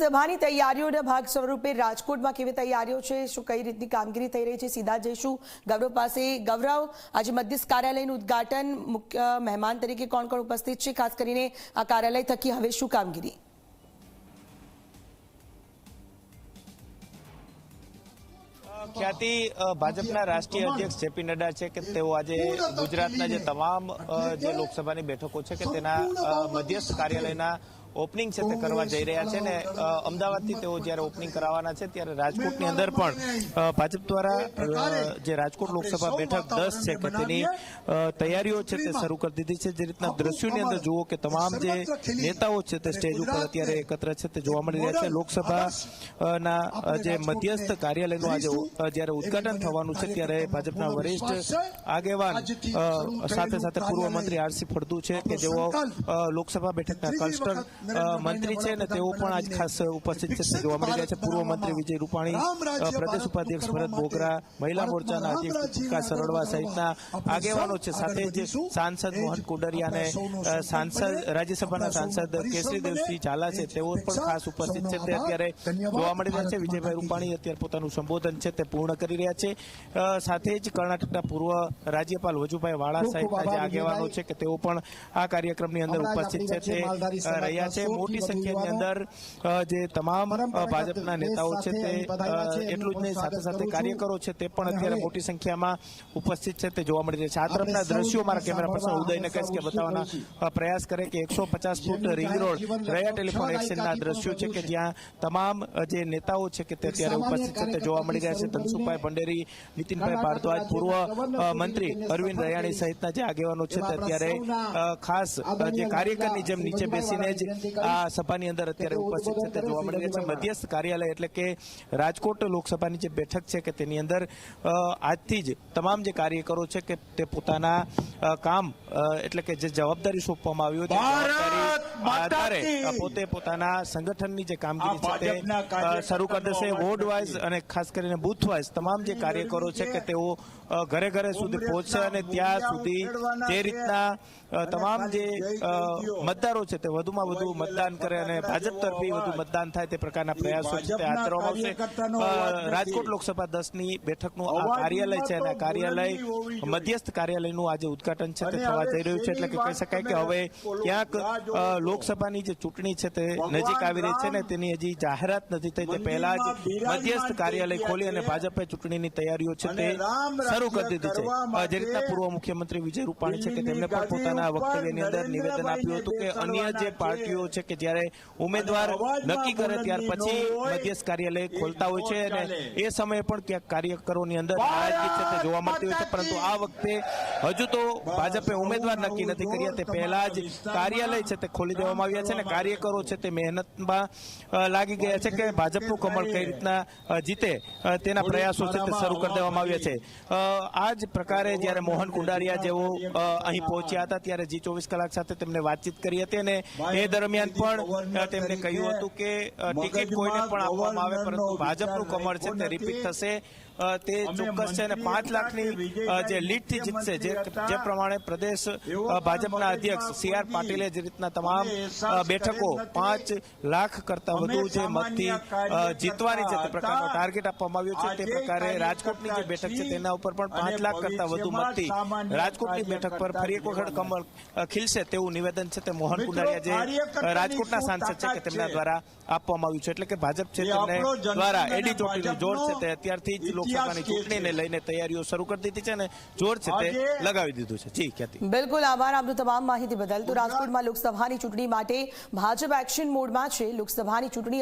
લોકસભાની તૈયારીઓના ભાગ સ્વરૂપે રાજકોટમાં કેવી તૈયારીઓ છે? શું કઈ રીતની કામગીરી થઈ રહી છે? સીધા જઈશું. ગૌરવ પાસે ગૌરવ, આજે મધ્યસ્થ કાર્યાલયનું ઉદઘાટન મુખ્ય મહેમાન તરીકે કોણ કોણ ઉપસ્થિત છે? ખાસ કરીને આ કાર્યાલય થકી હવે શું કામગીરી? ખ્યાતિ ભાજપના રાષ્ટ્રીય અધ્યક્ષ જેપી નડ્ડા છે કે તેઓ આજે ગુજરાતના જે તમામ જે લોકસભાની બેઠકો છે કે તેના મધ્યસ્થ કાર્યાલયના ઓપનિંગ છે તે કરવા જઈ રહ્યા છે ને અમદાવાદથી તેઓ જ્યારે ઓપનિંગ કરાવવાના છે, ત્યારે રાજકોટની અંદર પણ ભાજપ દ્વારા જે રાજકોટ લોકસભા બેઠક દસ છે કે તેની તૈયારીઓ છે તે શરૂ કરી દીધી છે. જે રીતના દ્રશ્યોની અંદર જુઓ કે તમામ જે નેતાઓ છે તે સ્ટેજ ઉપર અત્યારે એકત્ર છે, તે જોવા મળી રહ્યા છે. લોકસભા ના જે મધ્યસ્થ કાર્યાલયનું આજે જ્યારે ઉદઘાટન થવાનું છે, ત્યારે ભાજપના વરિષ્ઠ આગેવાન સાથે સાથે પૂર્વ મંત્રી આરસી ફળદુ છે કે જેઓ લોકસભા બેઠકના કલ્સ્ટર મંત્રી છે ને તેઓ પણ આજ ખાસ ઉપસ્થિત છે. જોવા મળી રહ્યા છે. પૂર્વ મંત્રી વિજય રૂપાણી પ્રદેશ ઉપાધ્યક્ષ ભરત બોગરા મહિલા મોરચાના અધ્યક્ષ દીપિકા સરડવા સહિતના આગેવાનો છે. સાથે જ સાંસદ મોહન કુંડરિયા અને સાંસદ રાજ્યસભાના સાંસદ કેસરીદેવસિંહ ઝાલા છે. તેઓ પણ ખાસ ઉપસ્થિત છે. તે અત્યારે જોવા મળી રહ્યા છે. વિજયભાઈ રૂપાણી અત્યારે પોતાનું સંબોધન છે. તે પૂર્ણ કરી રહ્યા છે. સાથે જ કર્ણાટકના પૂર્વ રાજ્યપાલ વજુભાઈ વાળા સહિતના જે આગેવાનો છે કે તેઓ પણ આ કાર્યક્રમની અંદર ઉપસ્થિત છે. તે અ, રહ્યા છે મોટી સંખ્યાની અંદર જે તમામ ભાજપના નેતાઓ છે તે એટલું જ નહીં સાથે સાથે કાર્યકરો છે તે પણ અત્યારે મોટી સંખ્યામાં ઉપસ્થિત છે તે જોવા મળી રહ્યા છે. આ તરફના દ્રશ્યો મારા કેમેરા પર્સન ઉદયને કહીશ કે બતાવવાના પ્રયાસ કરે કે એકસો પચાસ ફૂટ રિંગ રોડ રહ્યા ટેલિફોન એક્સચેન્જના દ્રશ્યો છે કે જ્યાં તમામ જે નેતાઓ છે કે તે અત્યારે ઉપસ્થિત છે તે જોવા મળી રહ્યા છે. ધનસુખભાઈ ભંડેરી નીતિનભાઈ ભારદ્વાજ પૂર્વ મંત્રી અરવિંદ રયાણી સહિતના જે આગેવાનો છે તે અત્યારે ખાસ જે કાર્યકરની જેમ નીચે બેસીને જ આ સભાની અંદર અત્યારે ઉપસ્થિત છે તે જોવા મળી રહ્યા છે મધ્યસ્થ કાર્યાલય એટલે કે રાજકોટ લોકસભાની જે બેઠક છે કે તેની અંદર અ, આજથી જ તમામ જે કાર્યકરો છે કે તે પોતાના કામ એટલે કે જે જવાબદારી સોંપવામાં આવી હોય તે જવાબદારી આધારે અ, પોતે પોતાના સંગઠનની જે કામગીરી છે શરૂ કરી દેશે વોર્ડ વાઇઝ અને ખાસ કરીને બુથ વાઇઝ તમામ જે કાર્યકરો છે કે તેઓ ઘરે ઘરે સુધી પહોંચશે અને ત્યાં સુધી જે રીતના તમામ જે મતદારો છે તે વધુમાં વધુ મતદાન કરે અને ભાજપ તરફી વધુ મતદાન થાય તે પ્રકારના પ્રયાસો છે તે હાથ ધરવામાં આવશે. રાજકોટ લોકસભા દસની બેઠકનું આ કાર્યાલય છે અને કાર્યાલય મધ્યસ્થ કાર્યાલયનું આજે ઉદઘાટન છે તે થવા જઈ રહ્યું છે એટલે કે કહી શકાય કે હવે ક્યાંક લોકસભાની જે ચૂંટણી છે તે નજીક આવી રહી છે ને તેની હજી જાહેરાત નથી થઈ. તે પહેલા જ મધ્યસ્થ કાર્યાલય ખોલી અને ભાજપે ચૂંટણીની તૈયારીઓ છે તે શરૂ કરી દીધી છે. જે રીતના પૂર્વ મુખ્યમંત્રી વિજય રૂપાણી છે કે તેમણે પણ પોતાના વક્તવ્યની અંદર નિવેદન આપ્યું હતું કે અન્ય જે પાર્ટીઓ છે કે જ્યારે ઉમેદવાર નક્કી કરે ત્યાર પછી મધ્યસ્થ કાર્યાલય ખોલતા હોય છે અને એ સમયે પણ ક્યાંક કાર્યકરોની અંદર નારાજગી છે તે જોવા મળતી હોય છે. પરંતુ આ વખતે હજુ તો ભાજપે ઉમેદવાર નક્કી નથી કર્યા. તે પહેલા જ કાર્યાલય છે તે ખોલી દેવામાં આવ્યા છે અને કાર્યકરો છે તે મહેનતમાં લાગી ગયા છે કે ભાજપનું કમળ કઈ રીતના જીતે તેના પ્રયાસો છે તે શરૂ કરી દેવામાં આવ્યા છે. આ જ પ્રકારે જ્યારે મોહન કુંડારિયા જેઓ અહીં પહોંચ્યા હતા ત્યારે જી ચોવીસ કલાક સાથે તેમને વાતચીત કરી હતી અને એ દરમિયાન પણ તેમણે કહ્યું હતું કે ટિકિટ કોઈને પણ આપવામાં આવે પરંતુ ભાજપનું કમળ છે તે રિપીટ થશે. તે ચોક્કસ છે અને પાંચ લાખની જે લીડથી જીતશે જે પ્રમાણે પ્રદેશ ભાજપના અધ્યક્ષ સી આર પાટીલે જે રીતના તમામ બેઠકો પાંચ લાખ કરતા વધુ જે મતથી જીતવાની છે તે પ્રકારનો ટાર્ગેટ આપવામાં આવ્યો છે તે પ્રકારે રાજકોટની જે બેઠક છે તેના ઉપર પણ પાંચ લાખ કરતા વધુ મતથી રાજકોટની બેઠક પર ફરી એક વખત કમળ ખીલશે તેવું નિવેદન છે તે મોહન કુંડારિયા જે રાજકોટના સાંસદ છે કે તેમના દ્વારા આપવામાં આવ્યું છે એટલે કે ભાજપ છે તેમને દ્વારા એડી ચોટીનું જોર છે તે અત્યારથી જ લોકસભાની ચૂંટણીને લઈને તૈયારીઓ શરૂ કરી દીધી છે અને જોર છે તે લગાવી દીધું છે. જી ખ્યાતિ. બિલકુલ આભાર. આપનું તમામ માહિતી બદલ તો રાજકોટમાં લોકસભાની ચૂંટણી માટે ભાજપ એક્શન મોડમાં છે. લોકસભાની ચૂંટણી